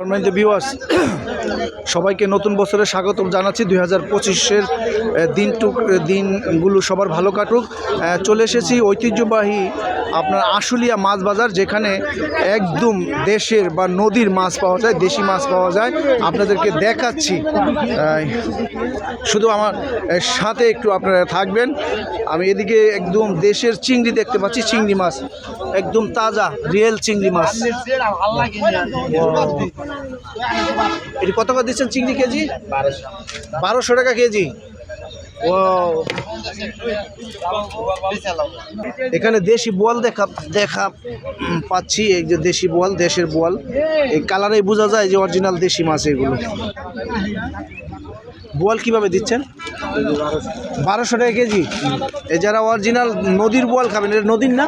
সম্মানিত ভিউয়ার্স সবাইকে নতুন বছরে স্বাগত জানাচ্ছি। দুই হাজার পঁচিশের দিনটুক, দিনগুলো সবার ভালো কাটুক। চলে এসেছি ঐতিহ্যবাহী আপনার আশুলিয়া মাছ বাজার যেখানে একদম দেশের বা নদীর মাছ পাওয়া যায় দেশি মাছ পাওয়া যায়। আপনাদেরকে দেখাচ্ছি। শুধু আমার সাথে একটু আপনারা থাকবেন। আমি এদিকে একদম দেশের চিংড়ি দেখতে পাচ্ছি চিংড়ি মাছ। একদম তাজা রিয়েল চিংড়ি মাছ। এটি কত করে দিচ্ছেন চিংড়ি কেজি? বারোশো টাকা কেজি। এখানে দেশি বল দেখা দেখা পাচ্ছি এই যে দেশি বল দেশের বল এই কালারেই বোঝা যায় যে অরিজিনাল দেশি মাছ এগুলো। বল কীভাবে দিচ্ছেন? বারোশো টাকা কেজি। এই যারা অরিজিনাল নদীর বল খাবেন এটা নদীর না?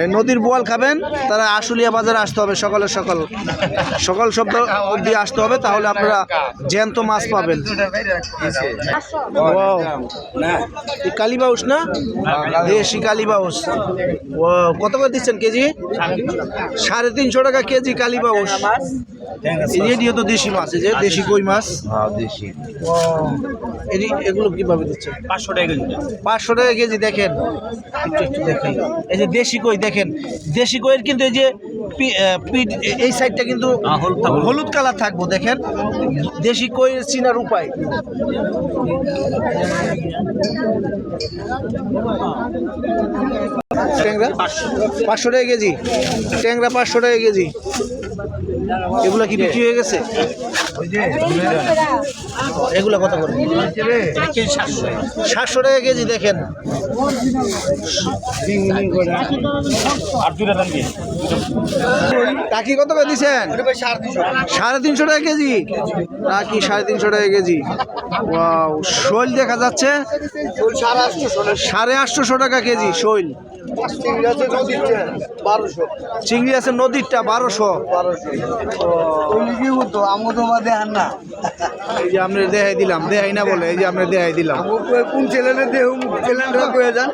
এই নদীর বল খাবেন তারা আশুলিয়া বাজারে আসতে হবে সকালে সকাল। সকাল শব্দ অবধি আসতে হবে তাহলে আপনারা জ্যান্ত মাছ পাবেন. এই কালীবাউস না? দেশি কালীবাউস কত করে দিচ্ছেন কেজি? সাড়ে তিনশো টাকা কেজি কালীবাউস তো দেশি মাছ এই যে দেশি কই মাছ? ও এটি এগুলো কীভাবে দিচ্ছেন পাঁচশো টাকা কেজি। পাঁচশো টাকা কেজি দেখেন। একটু একটু দেখেন। এই যে দেশি কই দেখেন। দেশি কইয়ের কিন্তু এই যে পি- পিঠ- এই সাইডটা কিন্তু হ্যাঁ, হলুদ হলুদ কালার থাকব দেখেন। দেশি কইয়ের চিনার উপায়। ট্যাংরা? পাঁচশো টাকা কেজি। ট্যাংরা পাঁচশো টাকা কেজি। এগুলা কি বিক্রি হয়ে গেছে? এগুলা কত করে? সাতশো টাকা কেজি, দেখেন। টাকি কত করে দিচ্ছেন সাড়ে তিনশো টাকা কেজি। টাকি সাড়ে তিনশো টাকা কেজি। শৈল দেখা যাচ্ছে? সাড়ে আটশোশো টাকা কেজি শৈল। চিংড়ি আছে নদীরটা বারোশো। বারোশো। আমি তোমার দেখান না। এই যে আমরা দেখাই দিলাম দেখাই না বলে এই যে আমরা দেখাই দিলাম। কোন ছেলেনে দেহ ছেলেনরা কয়ে যান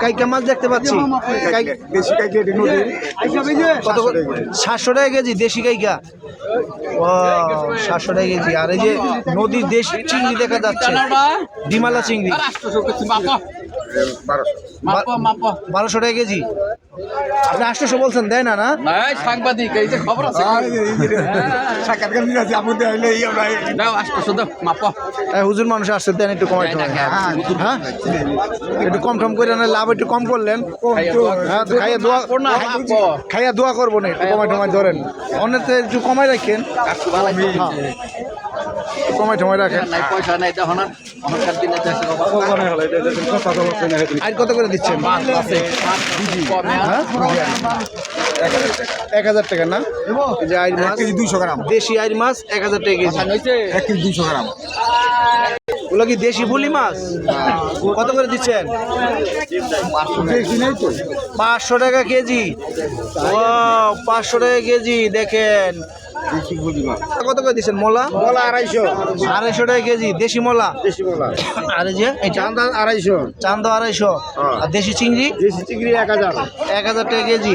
কাইকা মাছ দেখতে পাচ্ছি। কাই- বেশি কত সাতশো টাকা কেজি দেশি কাইকা। ও সাতশো টাকা কেজি। আর এই যে নদীর দেশ চিংড়ি দেখা যাচ্ছে। ডিমালা চিংড়ি। বারোশো। টাকা কেজি। আপনি আটশোশো বলছেন দেয় না না? সাংবাদিক এই যে খবর আছে। এই হুজুর মানুষ আসছে দেন একটু কমাই টমাই হ্যাঁ একটু কম টম করে না লাভ একটু কম করলেন। হ্যাঁ খাইয়া দোয়া খাইয়া দোয়া করব না একটু কমাই টমাই ধরেন। অন্যের থেকে একটু কমাই রাখেন। হ্যাঁ। কমাই টমাই রাখেন। পয়সা নাই দেখো না। আর কত করে দিচ্ছেন? হ্যাঁ? এক হাজার টাকা না? যে আইর মাছ। কেজি দুইশো গ্রাম। দেশি আইর মাছ এক হাজার টাকা কেজি। এক কেজি দুইশো গ্রাম। ওগুলো কি দেশি বুলি মাছ? কত করে দিচ্ছেন? পাঁচশো টাকা কেজি। ও পাঁচশো টাকা কেজি দেখেন। কত করে দিচ্ছেন মোলা? বলা আড়াইশো। আড়াইশো টাকা কেজি দেশি মোলা? বেশি বলা আর যে এটা চান্দা আড়াইশো। চান্দা আড়াইশো। হ্যাঁ। আর দেশি চিংড়ি? দেশি চিংড়ি এক হাজার। এক হাজার টাকা কেজি।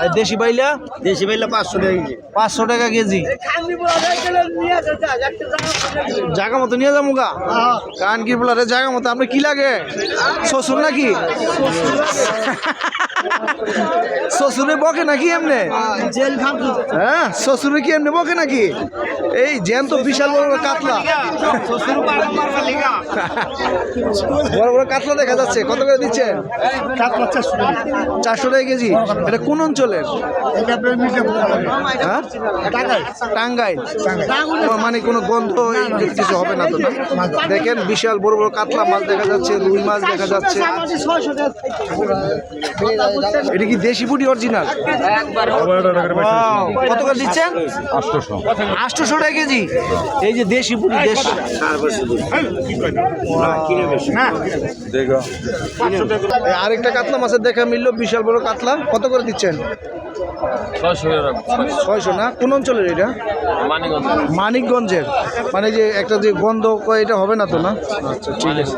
আর দেশি বাইলা? দেশি পাইলে পাঁচশো টাকা কেজি। পাঁচশো টাকা কেজি। জায়গা মতো নিয়ে যাব গা। কান কি বলারে জায়গা মতো? আপনি কি লাগে? শ্বশুর নাকি? শ্বশুরে বকে নাকি এমনি? হ্যাঁ শ্বশুরে কি এমনি বকে নাকি? এই জ্যান তো বিশাল বড় বড় কাতলা। বড় বড় কাতলা দেখা যাচ্ছে। কত করে দিচ্ছেন? চারশো টাকা কেজি। এটা কোন অঞ্চলের? হ্যাঁ? টাঙ্গাইল। মানে কোনো গন্ধ কিছু হবে না তো দেখেন বিশাল বড় বড় কাতলা মাছ দেখা যাচ্ছে, রুই মাছ দেখা যাচ্ছে। এটা কি দেশি পুটি অরিজিনাল কত করে দিচ্ছেন? আটশোশো। টাকা কেজি? এই যে দেশি পুরি দেশ। এই আরেকটা কাতলা মাছের দেখা মিলল বিশাল বড় কাতলা। কত করে দিচ্ছেন? ছয়শো না? কোন অঞ্চলের এটা? মানিকগঞ্জের। মানে যে একটা যে গন্ধ এটা হবে না তো না? আচ্ছা ঠিক আছে।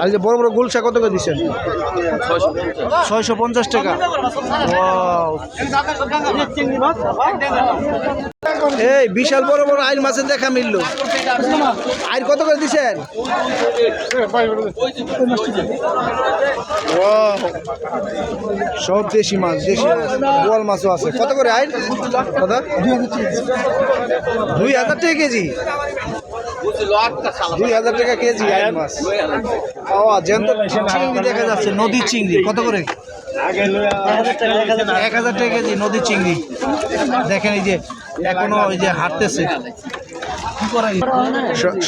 আর যে বড় বড় গুলশা কত করে দিচ্ছেন? ছয়শো পঞ্চাশ টাকা! এই বিশাল বড় বড় আইল মাছের দেখা মিলল। আইল কত করে দিছেন! সব দেশি মাছ দেশি বোয়াল মাছও আছে। কত করে আইল? দাদা? দুই হাজার টাকা কেজি? দুই হাজার টাকা কেজি দেখা যাচ্ছে চিংড়ি। কত করে? এক হাজার টাকা কেজি চিংড়ি। দেখেন এই যে, এখনও ওই যে হাঁটতেছে।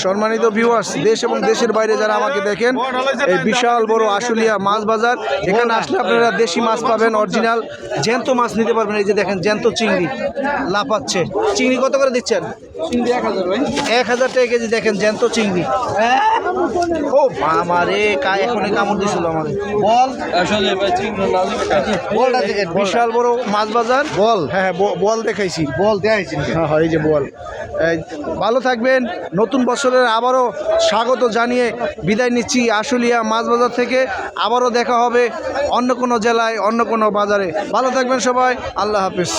সম্মানিত ভিউয়ার্স দেশ এবং দেশের বাইরে যারা আমাকে দেখেন এই বিশাল বড় আশুলিয়া মাছ বাজার এখানে আসলে আপনারা দেশি মাছ পাবেন অরিজিনাল জ্যান্ত মাছ নিতে পারবেন। এই যে দেখেন জ্যান্ত চিংড়ি লাফাচ্ছে। চিংড়ি কত করে দিচ্ছেন? এক হাজার টাকা কেজি দেখেন জ্যান্ত চিংড়ি। ও আমারে কা এখনই কামড় দিছিল আমারে বল। বলটা দেখেন বিশাল বড় মাছ বাজার। বল। হ্যাঁ হ্যাঁ বল দেখাইছি। বল দেখাইছি হ্যাঁ হ্যাঁ এই যে বল। এই, ভালো থাকবেন। নতুন বছরের আবারও স্বাগত জানিয়ে বিদায় নিচ্ছি আশুলিয়া মাছ বাজার থেকে। আবারও দেখা হবে অন্য কোনো জেলায়, অন্য কোনো বাজারে। ভালো থাকবেন সবাই, আল্লাহ হাফিজ।